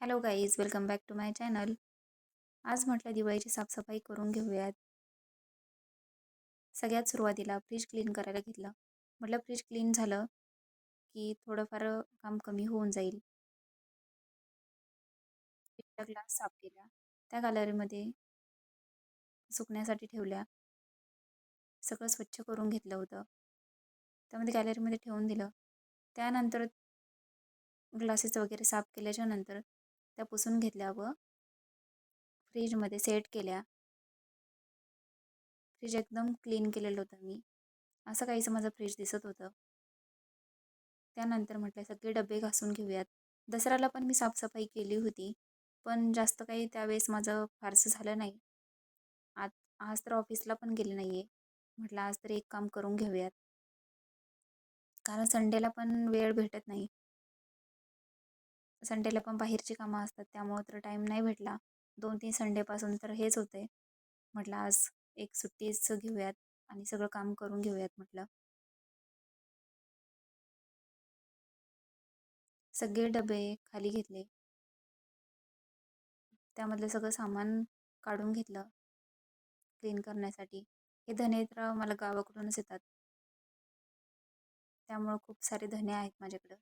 Hello guys welcome back to my channel. आज म्हटलं दिवाळीची साफसफाई करून घेऊयात. सगळ्यात सुरुवातीला फ्रीज क्लीन करायला घेतलं. म्हटलं फ्रीज क्लीन झालं की थोडंफार काम कमी होऊन जाईल. फ्रीजचा ग्लास साफ केला त्या गॅलरीमध्ये सुकण्यासाठी ठेवल्या. सगळं स्वच्छ करून घेतलं होतं. त्यामध्ये गॅलरीमध्ये ठेवून दिलं. त्यानंतर ग्लासेस वगैरे साफ केल्याच्यानंतर त्या पुसून घेतल्या व फ्रीजमध्ये सेट केल्या. फ्रीज एकदम क्लीन केलेलं होतं मी. असं काहीसं माझं फ्रीज दिसत होतं. त्यानंतर म्हटलं सगळे डबे घासून घेऊयात. दसऱ्याला पण मी साफसफाई केली होती पण जास्त काही त्यावेळेस माझं फारसं झालं नाही. आज आज तर ऑफिसला पण गेले नाही आहे म्हटलं आज तर एक काम करून घेऊयात. कारण संडेला पण वेळ भेटत नाही. संडेला पण बाहेरची कामं असतात त्यामुळं तर टाईम नाही भेटला. दोन तीन संडेपासून तर हेच होते म्हटलं आज एक सुट्टीच घेऊयात आणि सगळं काम करून घेऊयात म्हटलं. सगळे डबे खाली घेतले. त्यामधलं सगळं सामान काढून घेतलं. क्लीन करण्यासाठी. हे धने तर मला गावाकडूनच येतात. त्यामुळं खूप सारे धने आहेत माझ्याकडं.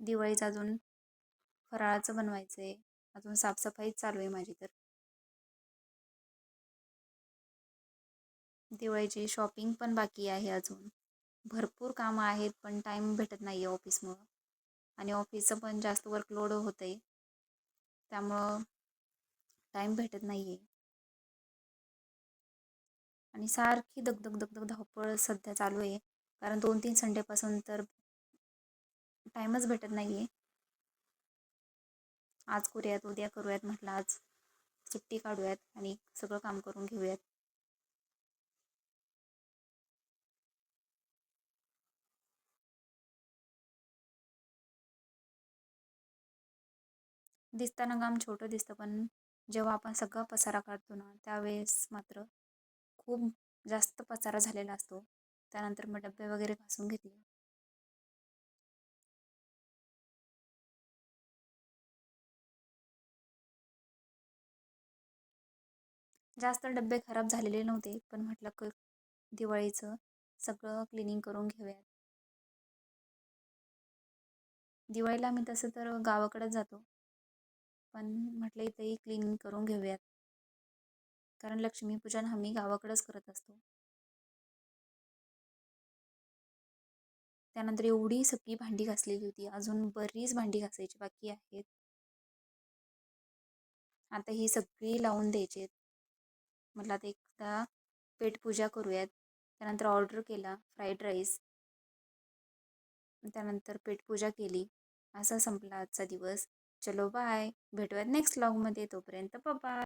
दिवाळीचं अजून फराळाचं बनवायचं आहे अजून साफसफाईच चालू आहे माझी तर. दिवाळीची शॉपिंग पण बाकी आहे अजून. भरपूर कामं आहेत पण टाईम भेटत नाही आहे ऑफिसमुळं. आणि ऑफिसचं पण जास्त वर्कलोड होतं आहे त्यामुळं टाईम भेटत नाही आहे आणि सारखी दगदग दगदग धावपळ सध्या चालू आहे. कारण दोन तीन संडेपासून तर टाईमच भेटत नाही आहे आज करूयात उद्या करूयात म्हटलं आज सुट्टी काढूयात आणि सगळं काम करून घेऊयात. दिसताना काम छोटं दिसतं पण जेव्हा आपण सगळा पसारा काढतो ना त्यावेळेस मात्र खूप जास्त पसारा झालेला असतो. त्यानंतर मग डबे वगैरे घासून घेतले. जास्त डबे खराब झालेले नव्हते पण म्हटलं क दिवाळीचं सगळं क्लिनिंग करून घेऊयात. दिवाळीला मी तसं तर गावाकडंच जातो पण म्हटलं इथेही क्लिनिंग करून घेऊयात. कारण लक्ष्मीपूजन आम्ही गावाकडंच करत असतो. त्यानंतर एवढी सगळी भांडी घासलेली होती अजून बरीच भांडी घासायची बाकी आहेत. आता ही सगळी लावून द्यायची आहेत म्हटलं आता एकदा पेटपूजा करूयात. त्यानंतर ऑर्डर केला फ्राईड राईस त्यानंतर पेटपूजा केली. असा संपला आजचा दिवस. चलो बाय भेटूयात नेक्स्ट व्लॉगमध्ये तोपर्यंत बाय